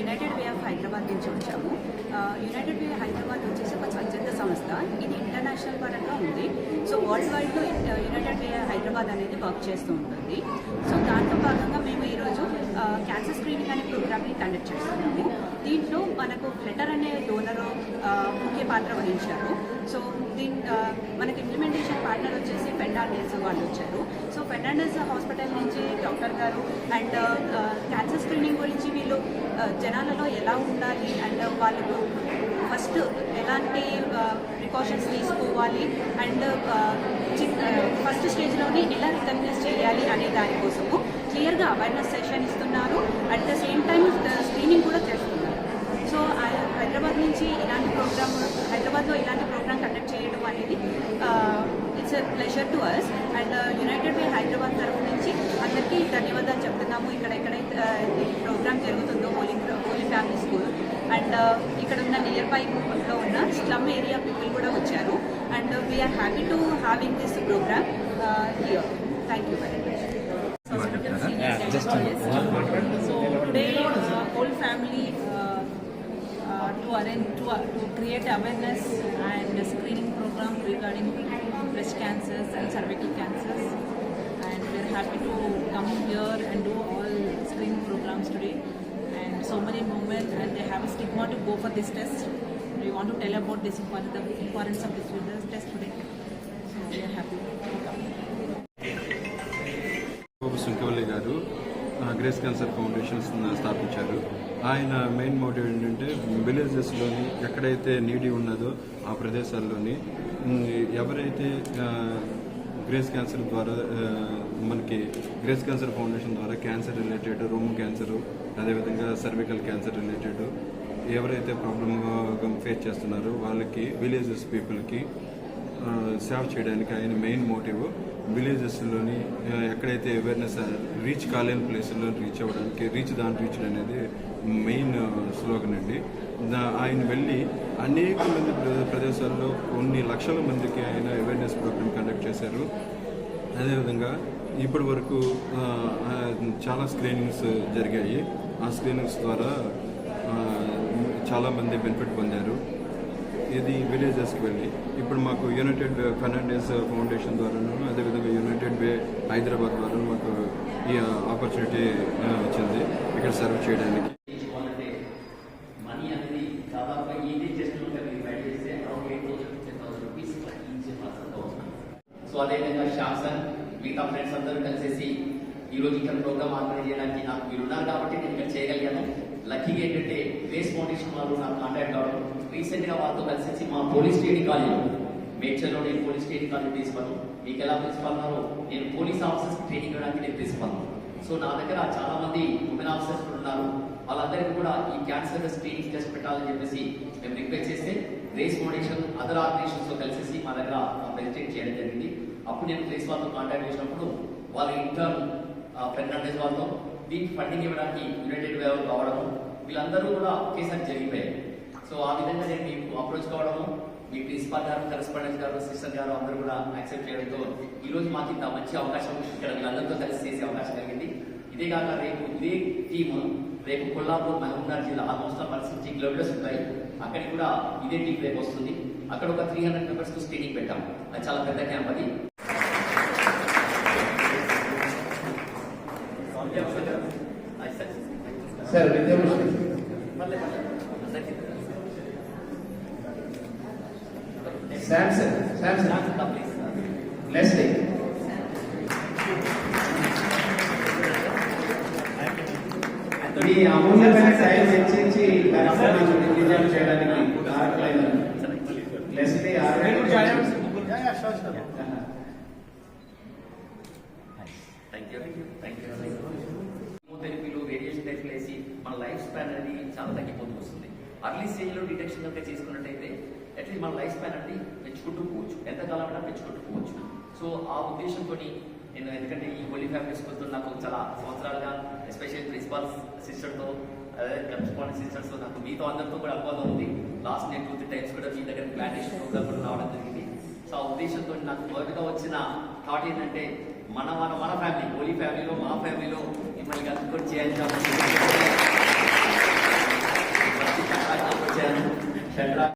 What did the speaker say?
United way of Hyderabad నుంచి వచ్చాము. United Way Hyderabad వచ్చేసి ఒక స్వచ్ఛంద సంస్థ. ఇది ఇంటర్నేషనల్ పరంగా ఉంది. సో వరల్డ్ వైడ్లో యునైటెడ్ వే హైదరాబాద్ అనేది వర్క్ చేస్తూ ఉంటుంది. సో దాంట్లో భాగంగా మేము ఈరోజు క్యాన్సర్ స్క్రీనింగ్ అనే ప్రోగ్రామ్ని కండక్ట్ చేస్తున్నాము. దీంట్లో మనకు ఫ్లెటర్ అనే డోనరు ముఖ్య పాత్ర వహించారు. సో దీని మనకి ఇంప్లిమెంటేషన్ పార్ట్నర్ వచ్చేసి ఫెర్నాండెస్ వాళ్ళు వచ్చారు. సో ఫెర్నాండెస్ హాస్పిటల్ నుంచి డాక్టర్ గారు అండ్ క్యాన్సర్ స్క్రీనింగ్ గురించి వీళ్ళు జనాలలో ఎలా ఉండాలి అండ్ వాళ్ళకు ఫస్ట్ ఎలాంటి ప్రికాషన్స్ తీసుకోవాలి అండ్ ఫస్ట్ స్టేజ్లోనే ఎలా రికగ్నైజ్ చేయాలి అనే దానికోసము క్లియర్గా అవేర్నెస్ సెషన్ ఇస్తున్నారు. At the same time screening కూడా చేస్తున్నారు. సో హైదరాబాద్ నుంచి ఇలాంటి ప్రోగ్రామ్ హైదరాబాద్లో ఇలాంటి ప్రోగ్రామ్ కండక్ట్ చేయడం అనేది it's a pleasure to us and United Way Hyderabad తరఫు నుంచి అందరికీ ధన్యవాదాలు చెప్తున్నాము. ఇక్కడ ఎక్కడైతే ఈ ప్రోగ్రామ్ జరుగుతుందో Holy Holy Family School and ఇక్కడ ఉన్న నియర్ బై లో ఉన్న స్లమ్ ఏరియా పీపుల్ కూడా వచ్చారు. And we are happy to having this programme here thank you very much So today, whole family uh, uh, to arrange to, uh, to create awareness and a screening program regarding breast cancers and cervical cancers. And we're happy to come here and do all screening programs today. And so many women and they have a stigma to go for this test. We want to tell about this important, the importance of this test today. So we are happy to come. Sunkavalli garu Grace Cancer foundation స్థాపించారు ఆయన main motive ఏంటంటే విలేజెస్లోని ఎక్కడైతే నీడి ఉన్నదో ఆ ప్రదేశాల్లోని ఎవరైతే grace cancer ద్వారా మనకి Grace cancer foundation ద్వారా క్యాన్సర్ రిలేటెడ్ రూమ్ క్యాన్సర్ అదేవిధంగా సర్వికల్ క్యాన్సర్ రిలేటెడ్ ఎవరైతే ప్రాబ్లమ్ ఫేస్ చేస్తున్నారో వాళ్ళకి విలేజెస్ పీపుల్కి సేవ చేయడానికి ఆయన మెయిన్ మోటివ్ విలేజెస్లోని ఎక్కడైతే అవేర్నెస్ రీచ్ కాలేని ప్లేసుల్లో రీచ్ అవ్వడానికి రీచ్ దాని రీచ్ అనేది మెయిన్ స్లోగన్ అండి. ఆయన వెళ్ళి అనేక మంది ప్ర- ప్రదేశాల్లో కొన్ని లక్షల మందికి ఆయన అవేర్నెస్ ప్రోగ్రామ్ కండక్ట్ చేశారు. అదేవిధంగా ఇప్పటి వరకు చాలా స్క్రీనింగ్స్ జరిగాయి. ఆ స్క్రీనింగ్స్ ద్వారా చాలామంది బెనిఫిట్ పొందారు. ఇది విలేజెస్కి వెళ్ళి ఇప్పుడు మాకు యునైటెడ్ ఫెర్నాండేస్ ఫౌండేషన్ ద్వారాను అదేవిధంగా యునైటెడ్ వే హైదరాబాద్ ద్వారా మాకు ఈ uh, ఆపర్చునిటీ వచ్చింది uh, ఇక్కడ సర్వ్ చేయడానికి. సో అదేవిధంగా శాంసన్ మిగతా ఫ్రెండ్స్ అందరూ కలిసేసి ఈ రోజు ఇక్కడ ప్రోగ్రామ్ ఆర్గనైజ్ చేయడానికి నాకు మీరున్నారు కాబట్టి నేను ఇక్కడ చేయగలిగాను. ఏంటంటే గ్రేస్ వాళ్ళు నాకు కాంటాక్ట్ కావడం రీసెంట్గా వాళ్ళతో కలిసేసి మా పోలీస్ స్టేషన్ కాలేజ్ మేడ్చర్లో నేను పోలీస్ స్టేషన్ కాలేజ్ ప్రిన్సిపల్ మీకు ఎలా ప్రిన్సిపల్ ఉన్నారో నేను పోలీస్ ఆఫీసర్స్ ట్రైనింగ్ ఇవ్వడానికి నేను ప్రిన్సిపల్ సో నా దగ్గర చాలా మంది ఉమెన్ ఆఫీసర్స్ ఉన్నారు. వాళ్ళందరికీ కూడా ఈ క్యాన్సర్ స్క్రీనింగ్ టెస్ట్ పెట్టాలని చెప్పేసి మేము రిక్వెస్ట్ చేస్తే గ్రేస్ ఫౌండేషన్ అదర్ ఆర్గనైజేషన్స్తో కలిసేసి మా దగ్గర ప్రెసిడెంట్ చేయడం జరిగింది. అప్పుడు నేను గ్రేస్ వాళ్ళతో కాంటాక్ట్ చేసినప్పుడు వాళ్ళ ఇంటర్న్ ఫెర్నాండెస్ వాళ్ళతో దీనికి ఫండింగ్ ఇవ్వడానికి యునైటెడ్ వే కావడం కావడము వీళ్ళందరూ కూడా ఒకేసారి జరిగిపోయాయి సో ఆ విధంగా నేను మీకు అప్రోచ్ కావడము మీ ప్రిన్సిపాల్ గారు కరెస్పాండెంట్ గారు సిస్టర్ గారు అందరూ కూడా యాక్సెప్ట్ చేయడంతో ఈ రోజు మాకు ఇంత మంచి అవకాశం ఇక్కడ వీళ్ళందరితో కలిసి చేసే అవకాశం కలిగింది. ఇదే కాక రేపు ఇదే టీమ్ రేపు కొల్లాపూర్ మహబూబ్నగర్ జిల్లా ఆల్మోస్ట్ పరిస్థితి కిలోమీటర్స్ ఉంటాయి అక్కడికి కూడా ఇదే టీం రేపు వస్తుంది. అక్కడ ఒక త్రీ హండ్రెడ్ మెంబర్స్కు స్క్రీనింగ్ పెట్టాం అది చాలా పెద్ద క్యాంప్ అది. అది సార్. సార్ విద్యాభూషణ్ అందరికీ శాంసంగ్ శాంసంగ్ ప్లీజ్ లెస్లీ మీ అమూల్యమైన టైం వెచ్చించి కార్యక్రమాన్ని దిగ్విజయం చేయడానికి కారకులైన Leslie organisation thank you thank you కీమోథెరపీలు radiation థెరపీలు వేసి మన లైఫ్ స్పాన్ అనేది చాలా తగ్గిపోతూ వస్తుంది. అర్లీ స్టేజ్లో డిటెక్షన్ కనుక చేసుకున్నట్టయితే అట్లీస్ట్ మన లైఫ్ స్పాన్ అనేది పెంచుకుంటూ పోవచ్చు. ఎంతకాలం అయినా పెంచుకుంటూ పోవచ్చు. సో ఆ ఉద్దేశంతో నేను ఎందుకంటే ఈ హోలీ ఫ్యామిలీ స్కూల్తో నాకు చాలా సంవత్సరాలుగా ఎస్పెషల్ ప్రిన్సిపాల్ సిస్టర్తో అదే కరెస్పాండెంట్ సిస్టర్స్ నాకు మీతో అందరితో కూడా అనుభవం ఉంది. లాస్ట్ నేను టూ త్రీ టైమ్స్ కూడా మీ దగ్గర ప్లాంటేషన్ ప్రోగ్రామ్ కూడా రావడం జరిగింది. సో ఆ ఉద్దేశంతో నాకు మొదటగా వచ్చిన థాట్ ఏంటంటే మన మన మన ఫ్యామిలీ హోలీ ఫ్యామిలీలో మా ఫ్యామిలీలో మిమ్మల్ని కలుపుకొని చేయాలి சென்ற